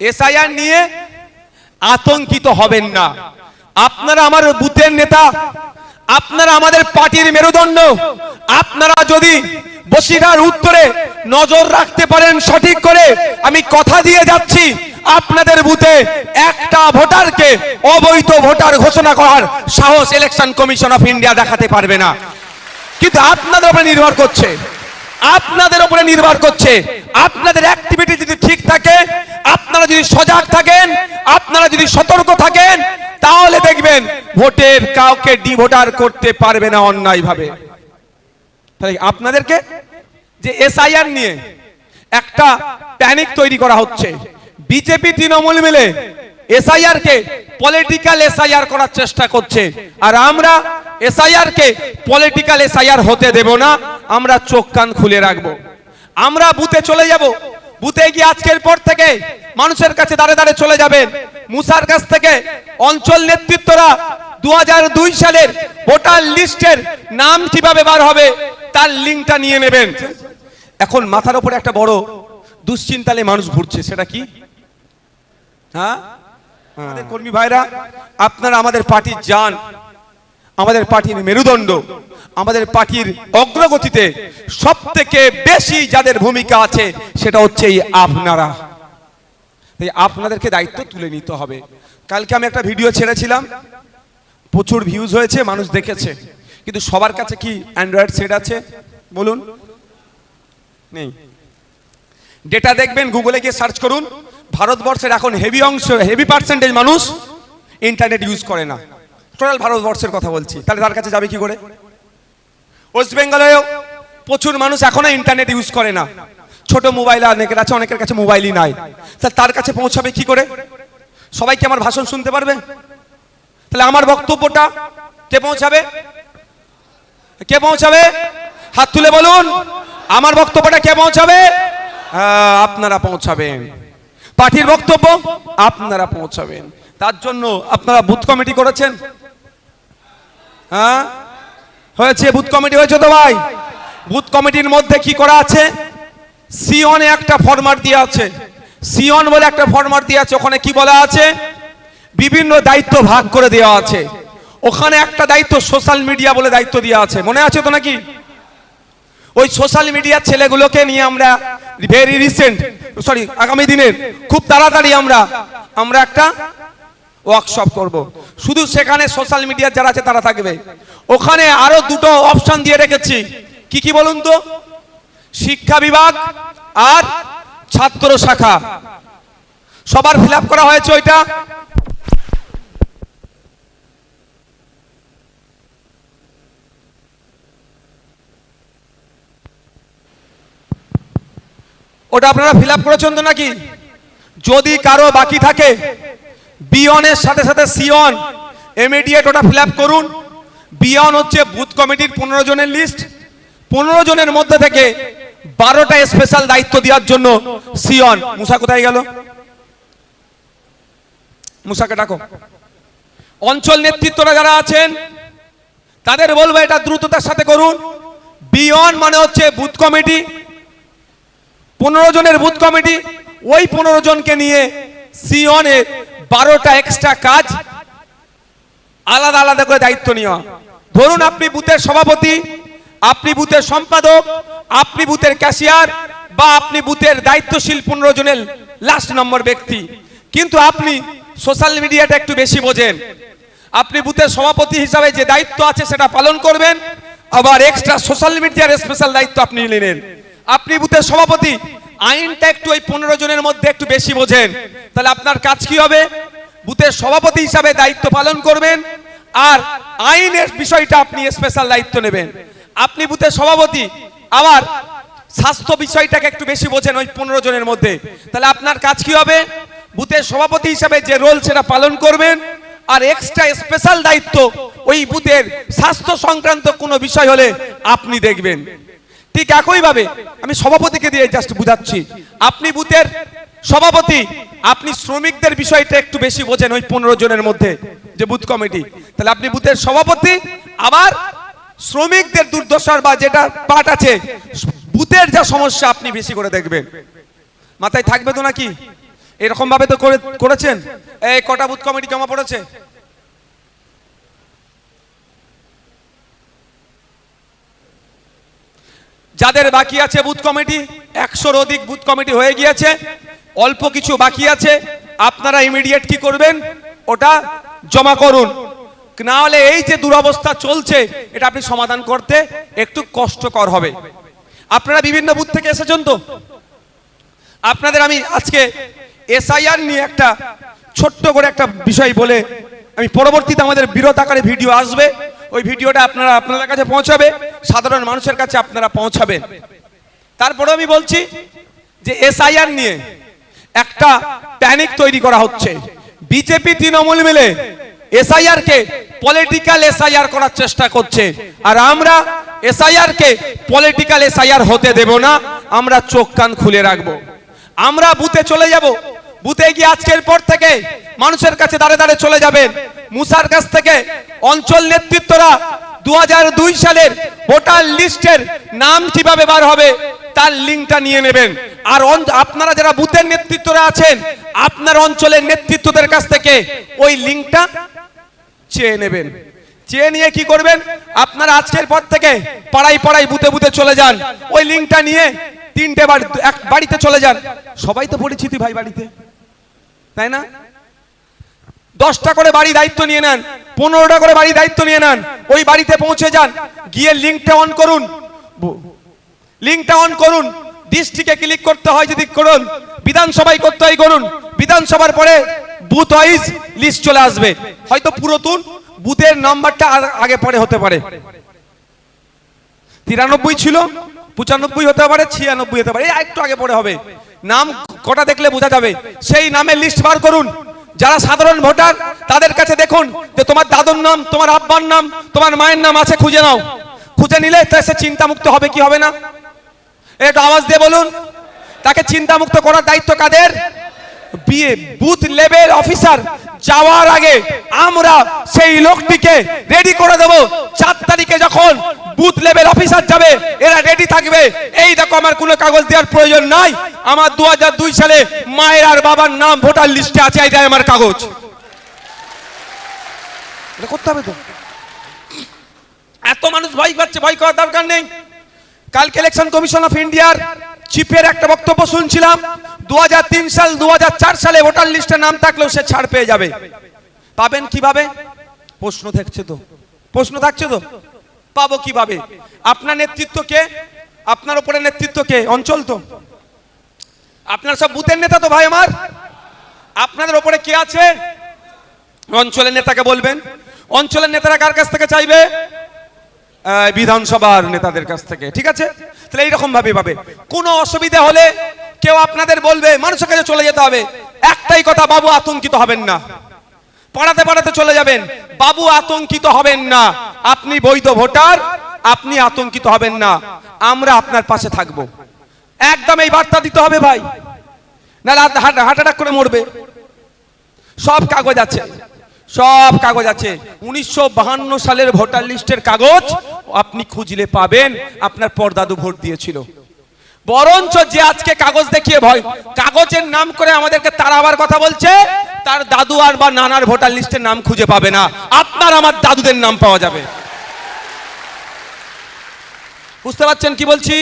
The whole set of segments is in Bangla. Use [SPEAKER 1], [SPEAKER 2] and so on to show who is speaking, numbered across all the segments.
[SPEAKER 1] এসআইআর নিয়ে আতঙ্কিত হবেন না। আপনারা আমার বুথের নেতা, আপনারা আমাদের পার্টির মেরুদণ্ড, আপনারা যদি বসিরহাট উত্তরে নজর রাখতে পারেন সঠিক করে, আমি কথা দিয়ে যাচ্ছি, আপনাদের বুথে একটা ভোটারকে অবৈধ ভোটার ঘোষণা করার সাহস ইলেকশন কমিশন অফ ইন্ডিয়া দেখাতে পারবে না। কিন্তু আপনাদের উপরে নির্ভর করছে। আপনাদের উপরে নির্ভর করছে। আপনাদের অ্যাক্টিভিটি যদি ঠিক থাকে, আপনারা যদি সজাগ থাকেন, আপনারা যদি সতর্ক থাকেন, তাহলে দেখবেন ভোটের কাউকে ডিভোটার করতে পারবে না অন্যায়ভাবে। তাহলে আপনাদেরকে যে এসআইআর নিয়ে একটা প্যানিক তৈরি করা হচ্ছে বিজেপি তৃণমূল মিলে এসআইআর কে পলিটিক্যাল এসআইআর করার চেষ্টা করছে। আর আমরা এসআইআর কে পলিটিক্যাল এসআইআর হতে দেব না। আমরা চোখ কান খুলে রাখব। আমরা বুথে চলে যাব। বুথে গিয়ে আজকের পর থেকে মানুষের কাছে দাঁড়ে দাঁড়ে চলে যাবেন। মুসার কাছ থেকে অঞ্চল নেতৃত্বরা দুহাজার দুই সালের ভোটার লিস্টের নাম কীভাবে বার হবে তার লিঙ্কটা নিয়ে নেবেন। এখন মাথার উপরে একটা বড় দুশ্চিন্তালে মানুষ ঘুরছে, সেটা কি? হ্যাঁ? আমাদের কর্মী ভাইরা, আপনারা আমাদের পার্টির যান। আমাদের পার্টির মেরুদণ্ড, আমাদের পার্টির অগ্রগতিতে সব থেকে বেশি যাদের ভূমিকা আছে, সেটা হচ্ছে এই আপনারা। তাই আপনাদেরকে দায়িত্ব তুলে নিতে হবে। কালকে আমি একটা ভিডিও ছেড়েছিলাম, প্রচুর ভিউজ হয়েছে, মানুষ দেখেছে। কিন্তু সবার কাছে কি অ্যান্ড্রয়েড সেট আছে? বলুন। নেই। ডেটা দেখবেন গুগলে গিয়ে সার্চ করুন। ভারতবর্ষের এখন হেভি অংশ হেভি পার্সেন্টেজ মানুষ ইন্টারনেট ইউজ করে না। টোটাল ভারতবর্ষের কথা বলছি। তাহলে তার কাছে যাবে কি করে? ওয়েস্ট বেঙ্গলেও প্রচুর মানুষ এখনও ইন্টারনেট ইউজ করে না। ছোট মোবাইল অনেকের আছে, অনেকের কাছে মোবাইলই নাই। তাহলে তার কাছে পৌঁছাবে কি করে? সবাই কি আমার ভাষণ শুনতে পারবে? তাহলে আমার বক্তব্যটা কে পৌঁছাবে? কে পৌঁছাবে? হাত তুলে বলুন, আমার বক্তব্যটা কে পৌঁছাবে? আপনারা পৌঁছাবেন। পার্টির বক্তব্য আপনারা পৌঁছাবেন। তার জন্য আপনারা বুথ কমিটি করেছেন। হ্যাঁ? হয়েছে বুথ কমিটি হয়েছে তো ভাই? বুথ কমিটির মধ্যে কি করা আছে? সিওনে একটা ফরম্যাট দিয়ে আছে। সিওন বলে একটা ফরম্যাট দিয়ে আছে, ওখানে কি বলা আছে? বিভিন্ন দায়িত্ব ভাগ করে দেওয়া আছে। ওখানে একটা দায়িত্ব সোশ্যাল মিডিয়া বলে দায়িত্ব দেওয়া আছে। মনে আছে তো নাকি? ওই সোশ্যাল মিডিয়ার ছেলেগুলোকে নিয়ে আমরা ভেরি রিসেন্ট সরি আগামী দিনের খুব তাড়াতাড়ি আমরা আমরা একটা ওয়ার্কশপ করব। শুধু সেখানে সোশ্যাল মিডিয়ার যারা আছে তারা থাকবে। ওখানে আরও দুটো অপশন দিয়ে রেখেছি। কি কি বলুন তো? শিক্ষা বিভাগ আর ছাত্র শাখা। সবার ফিল করা হয়েছে ওইটা? ওটা আপনারা ফিল করেছেন তো নাকি? যদি কারও বাকি থাকে বিয়নের সাথে সাথে সিয়ন। ইমিডিয়েট ওটা ফিল করুন। বিয়ন হচ্ছে বুথ কমিটির পনেরো জনের লিস্ট। পনেরো জনের মধ্যে থেকে বারোটা স্পেশাল দায়িত্ব দেওয়ার জন্য সিয়ন। মুসা কোথায় গেল? মুসাকে ডাকো। অঞ্চল নেতৃত্বরা যারা আছেন, তাদের বলব এটা দ্রুততার সাথে করুন। বিয়ন মানে হচ্ছে বুথ কমিটি। পনেরো জনের বুথ কমিটি, ওই পনেরো জনকে নিয়ে সিওনের বারোটা এক্সট্রা কাজ, আলাদা আলাদা করে দায়িত্ব নেওয়া ধরুন আপনি বুথের সভাপতি, আপনি বুথের সম্পাদক, আপনি বুথের ক্যাশিয়ার বা আপনি বুথের দায়িত্বশীল পনেরো জনের লাস্ট নম্বর ব্যক্তি। কিন্তু আপনি সোশ্যাল মিডিয়াটা একটু বেশি বোঝেন। আপনি বুথের সভাপতি হিসাবে যে দায়িত্ব আছে সেটা পালন করবেন, আবার এক্সট্রা সোশ্যাল মিডিয়ার স্পেশাল দায়িত্ব আপনি নিলেন। আপনি বুথের সভাপতি আইনটা একটু ওই পনেরো জনের মধ্যে একটু বেশি বোঝেন। তাহলে আপনার কাজ কি হবে? বুথের সভাপতি হিসাবে দায়িত্ব পালন করবেন আর আইনের বিষয়টা আপনি স্পেশাল দায়িত্ব নেবেন। আপনি বুথের সভাপতি, আবার স্বাস্থ্য বিষয়টাকে একটু বেশি বোঝেন ওই পনেরো জনের মধ্যে। তাহলে আপনার কাজ কি হবে? বুথের সভাপতি হিসাবে যে রোল সেটা পালন করবেন আর এক্সট্রা স্পেশাল দায়িত্ব ওই বুথের স্বাস্থ্য সংক্রান্ত কোনো বিষয় হলে আপনি দেখবেন। ঠিক একইভাবে আমি সভাপতিকে দিয়ে জাস্ট বুঝাচ্ছি। আপনি বুথের সভাপতি, আপনি শ্রমিকদের বিষয়টা একটু বেশি বোঝেন ওই পনেরো জনের মধ্যে, যে বুথ কমিটি। তাহলে আপনি বুথের সভাপতি, আবার শ্রমিকদের দুর্দশার বা যেটা পার্ট আছে, বুথের যা সমস্যা আপনি বেশি করে দেখবেন। মাথায় থাকবে তো নাকি? এরকম ভাবে তো করে- করেছেন? এই কটা বুথ কমিটি জমা পড়েছে? যাদের বাকি আছে বুথ কমিটি, একশোর অধিক বুথ কমিটি হয়ে গিয়েছে, অল্প কিছু বাকি আছে, আপনারা ইমিডিয়েট কি করবেন? ওটা জমা করুন। না হলে এই যে দুরবস্থা চলছে, এটা আপনি সমাধান করতে একটু কষ্টকর হবে। আপনারা বিভিন্ন বুথ থেকে এসেছেন তো? আপনাদের আমি আজকে এসআইআর নিয়ে একটা ছোট্ট করে একটা বিষয় বলে আমি পরবর্তীতে আমাদের বিরত আকারে ভিডিও আসবে। ওই ভিডিওটা আপনারা আপনাদের কাছে পৌঁছাবে, সাধারণ মানুষের কাছে আপনারা পৌঁছাবেন। তারপরে আমি বলছি যে এসআইআর নিয়ে একটা প্যানিক তৈরি করা হচ্ছে। বিজেপি তৃণমূল মিলে এসআইআর কে পলিটিক্যাল এসআইআর করার চেষ্টা করছে। আর আমরা এসআইআর কে পলিটিক্যাল এসআইআর হতে দেব না, আমরা চোখ কান খুলে রাখব। আমরা বুথে চলে যাব বুথে গিয়ে আজকের পর থেকে মানুষের কাছে দাঁড়ে দাঁড়ে চলে যাবেন মুসার কাছ থেকে অঞ্চল নেতৃত্বরা দুহাজার দুই সালের ভোটার লিস্টের নাম কীভাবে বার হবে তার লিঙ্কটা নিয়ে নেবেন। আর আপনারা যারা বুথের নেতৃত্বরা আছেন, আপনার অঞ্চলের নেতৃত্বদের কাছ থেকে ওই লিঙ্কটা চেয়ে নেবেন। চেয়ে নিয়ে কি করবেন? আপনারা আজকের পর থেকে পাড়াই পাড়াই বুতে বুতে চলে যান। ওই লিঙ্কটা নিয়ে তিনটে বাড়ি এক বাড়িতে চলে যান। সবাই তো পরিচিতি ভাই বাড়িতে। তাই না? দশটা করে বাড়ি দায়িত্ব নিয়ে নেন, পনেরোটা করে বাড়ি দায়িত্ব নিয়ে নেন, ওই বাড়িতে পৌঁছে যান, গিয়ে লিঙ্কটা অন করুন। লিঙ্কটা অন করুন, ডিস্ট্রিক্টে ক্লিক করতে হয় যদি করুন, বিধানসভায় করতে হয় করুন, বিধানসভার পরে বুথ ওয়াইজ লিস্ট চলে আসবে। হয়তো পুরাতন, বুথের নাম্বারটা আগে পরে হতে পারে। তিরানব্বই ছিল, পঁচানব্বই হতে পারে, ছিয়ানব্বই হতে পারে একটু আগে পরে হবে। নাম কটা দেখলে বোঝা যাবে? সেই নামের লিস্ট বার করুন। যারা সাধারণ ভোটার, তাদের কাছে দেখুন যে তোমার দাদুর নাম, তোমার আব্বার নাম, তোমার মায়ের নাম আছে, খুঁজে নাও। খুঁজে নিলে সে চিন্তামুক্ত হবে, কি হবে না? একটু আওয়াজ দিয়ে বলুন, তাকে চিন্তামুক্ত করার দায়িত্ব কাদের? বিয়ে বুথ লেভেল অফিসার যাওয়ার আগে আমরা সেই লোকটিকে রেডি করে দেব। চার তারিখে যখন বুথ লেভেল অফিসার যাবে, এরা রেডি থাকবে। এই দেখো আমার কোনো কাগজ দেওয়ার প্রয়োজন নাই। আমার দু দুই সালে মায়ের আর বাবার নাম ভোটার লিস্টে আছে এইটাই আমার কাগজ। করতে হবে তো? এত মানুষ ভয় পাচ্ছে, ভয় করার দরকার নেই। কালকে ইলেকশন কমিশন অফ ইন্ডিয়ার চিফের একটা বক্তব্য শুনছিলাম। দু হাজার তিন সাল দু হাজার চার সালে ভোটার লিস্টে নাম থাকলেও সে ছাড় পেয়ে যাবে। পাবেন কীভাবে? প্রশ্ন থাকছে তো। প্রশ্ন থাকছে তো? পাবো কীভাবে? আপনার নেতৃত্ব কে? আপনার উপরে নেতৃত্ব কে? অঞ্চল তো। আপনার সব বুথের নেতা তো ভাই আমার। আপনাদের উপরে কে আছে? অঞ্চলের নেতাকে বলবেন। অঞ্চলের নেতারা কার কাছ থেকে চাইবে? বিধানসভার নেতাদের কাছ থেকে। ঠিক আছে? তাহলে এইরকম ভাবে পাবে। কোনো অসুবিধা হলে কেউ আপনাদের বলবে, মানুষের কাছে চলে যেতে হবে। একটাই কথা, বাবু আতঙ্কিত হবেন না। পড়াতে পড়াতে চলে যাবেন, বাবু আতঙ্কিত হবেন না। আপনি বৈধ ভোটার, আপনি আতঙ্কিত হবেন না। আমরা আপনার পাশে থাকব। একদম এই বার্তা দিতে হবে ভাই। না হার্ট অ্যাটাক করে মরবে। সব কাগজ আছে। সব কাগজ আছে। উনিশশো সালের ভোটার লিস্টের কাগজ আপনি খুঁজলে পাবেন। আপনার পরদাদু ভোট দিয়েছিল। বরঞ্চ যে আজকে কাগজ দেখিয়ে ভয়, কাগজের নাম করে আমাদেরকে তাড়াবার কথা বলছে, তার দাদু আর বা নানার ভোটার লিস্টের নাম খুঁজে পাবে না। আপনার আমার দাদুদের নাম পাওয়া যাবে। বুঝতে পারছেন কি বলছি?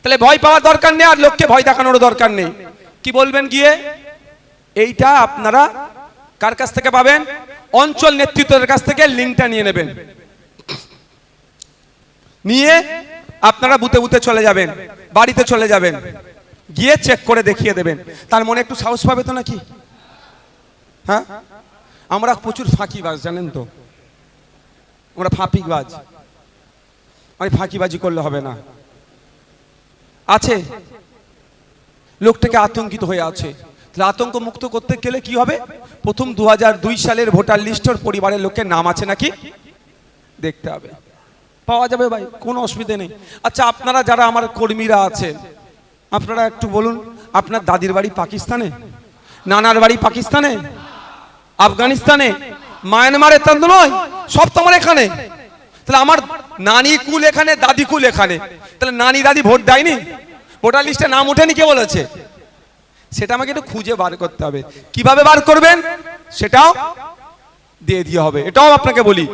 [SPEAKER 1] তাহলে ভয় পাওয়ার দরকার নেই আর লোককে ভয় দেখানোর দরকার নেই। কি বলবেন গিয়ে? এইটা আপনারা কার কাছ থেকে পাবেন? অঞ্চল নেতৃত্বের কাছ থেকে লিঙ্কটা নিয়ে নেবেন। নিয়ে আপনারা বুতে বুতে চলে যাবেন, বাড়িতে চলে যাবেন, গিয়ে চেক করে দেখিয়ে দেবেন। তার মনে একটু সাহস পাবে তো নাকি? হ্যাঁ? আমরা প্রচুর ফাঁকিবাজ, জানেন তো? আমরা ফাঁপিবাজ। আমি ফাঁকিবাজি করলে হবে না। আছে। লোকটাকে আতঙ্কিত হয়ে আছে। তাহলে আতঙ্ক মুক্ত করতে গেলে কি হবে? প্রথম দু হাজার দুই সালের ভোটার লিস্টের পরিবারের লোকের নাম আছে নাকি? দেখতে হবে। পাওয়া যাবে ভাই, কোনো অসুবিধে নেই। আচ্ছা আপনারা যারা আমার কর্মীরা আছেন, আপনারা একটু বলুন, আপনার দাদির বাড়ি পাকিস্তানে? নানার বাড়ি পাকিস্তানে? আফগানিস্তানে? মায়ানমারে তা তো নয়, সব তো আমার এখানে। তাহলে আমার নানি কুল এখানে, দাদি কুল এখানে। তাহলে নানি দাদি ভোট দেয়নি? ভোটার লিস্টে নাম ওঠেনি কে বলেছে? সেটা আমাকে একটু খুঁজে বার করতে হবে। কীভাবে বার করবেন? সেটাও দিয়ে দিয়ে হবে। এটাও আপনাকে বলি।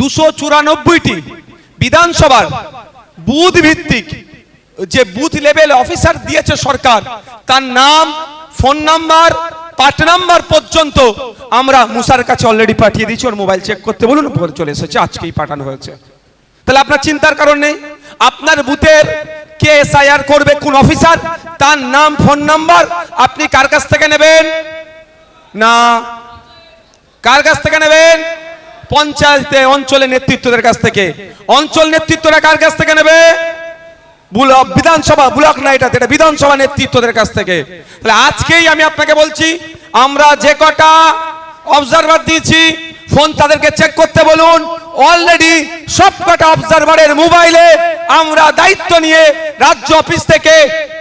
[SPEAKER 1] দুশো চুরানব্বইটি বিধানসভার বুথ ভিত্তিক যে বুথ লেভেল অফিসার দিয়েছে সরকার, তার নাম, ফোন নাম্বার, পার্ট নাম্বার পর্যন্ত আমরা মুসার কাছে অলরেডি পাঠিয়ে দিয়েছি, ওর মোবাইল চেক করতে বলুন পরে চলে এসেছে, আজকেই পাঠানো হয়েছে। তাহলে আপনার চিন্তার কারণ নেই, আপনার বুথের কে এসআইআর করবে, কোন অফিসার, তার নাম, ফোন নাম্বার, আপনি কার কাছ থেকে নেবেন? না। কার কাছ থেকে নেবেন? পঞ্চায়েতে অঞ্চলের নেতৃত্বদের কাছ থেকে। অঞ্চল নেতৃত্বরা কার কাছ থেকে নেবে? বিধানসভা ব্লক না এটা এটা বিধানসভা নেতৃত্বদের কাছ থেকে। তাহলে আজকেই আমি আপনাকে বলছি, আমরা যে কটা অবজারভার দিয়েছি ফোন তাদেরকে চেক করতে বলুন। অলরেডি সব কটা অবজারভারের মোবাইলে আমরা দায়িত্ব নিয়ে রাজ্য অফিস থেকে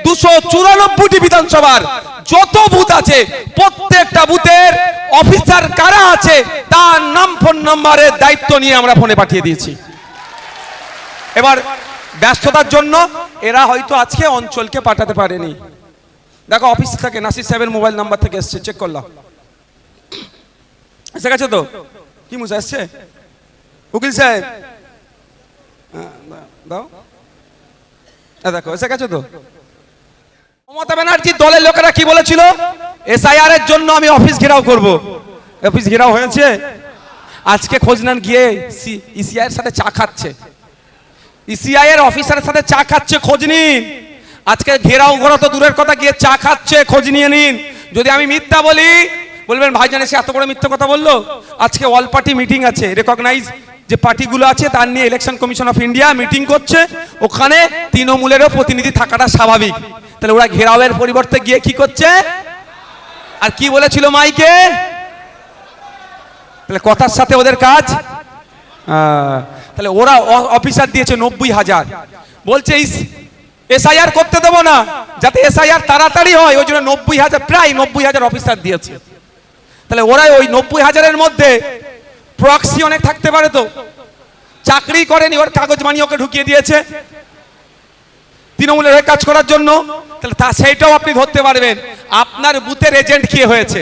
[SPEAKER 1] দুশো চুরানব্বইটি বিধানসভার যত বুথ আছে, প্রত্যেকটা বুথের অফিসার কারা আছে তার নাম ফোন নাম্বারের দায়িত্ব নিয়ে আমরা ফোনে পাঠিয়ে দিয়েছি। এবার ব্যস্ততার জন্য এরা হয়তো আজকে অঞ্চলকে পাঠাতে পারেনি। দেখো অফিস থেকে নাসির সাহেবের মোবাইল নাম্বার থেকে এসছে চেক করলাম। এসে গেছে তো? কি মুসা এসছে? উকিল সাহেব। হ্যাঁ, দাও, দাও দেখো এসে গেছে তো? মমতা ব্যানার্জির দলের লোকেরা কি বলেছিল? এসআইআর এর জন্য আমি অফিস ঘেরাও করব। অফিস ঘেরাও হয়েছে। আজকে খোঁজ নেন গিয়ে ইসিআই এর সাথে চা খাচ্ছে। ইসিআই এর অফিসারের সাথে চা খাচ্ছে, খোঁজ নিন। আজকে ঘেরাও করা তো দূরের কথা, গিয়ে চা খাচ্ছে, খোঁজ নিয়ে নিন। যদি আমি মিথ্যা বলি, বলবেন, ভাইজান এসে এত বড় মিথ্যা কথা বলল? আজকে অল পার্টি মিটিং আছে। রেকগনাইজ যে পার্টিগুলো আছে, তার নিয়ে election commission of India meeting করছে। ওখানে তৃণমূলেরও প্রতিনিধি থাকাটা স্বাভাবিক। তাহলে ওরা ঘেরাওয়ের পরিবর্তে গিয়ে কি করছে? আর কি বলেছিল মাইকে? তাহলে কথার সাথে ওদের কাজ? তাহলে ওরা অফিসার দিয়েছে নব্বই হাজার। বলছে এসআইআর করতে দেবো না, যাতে এসআইআর তাড়াতাড়ি হয়। ওই জন্য নব্বই হাজার, প্রায় নব্বই হাজার অফিসার দিয়েছে। তাহলে ওরা ওই নব্বই হাজারের মধ্যে প্রক্সি অনেক থাকতে পারে তো। চাকরি করেনি, ওর কাগজ মানি ওকে ঢুকিয়ে দিয়েছে। তৃণমূলের হয়ে কাজ করার জন্য, তাহলে তা সেইটাও আপনি ধরতে পারবেন। আপনার বুথের এজেন্ট কি হয়েছে?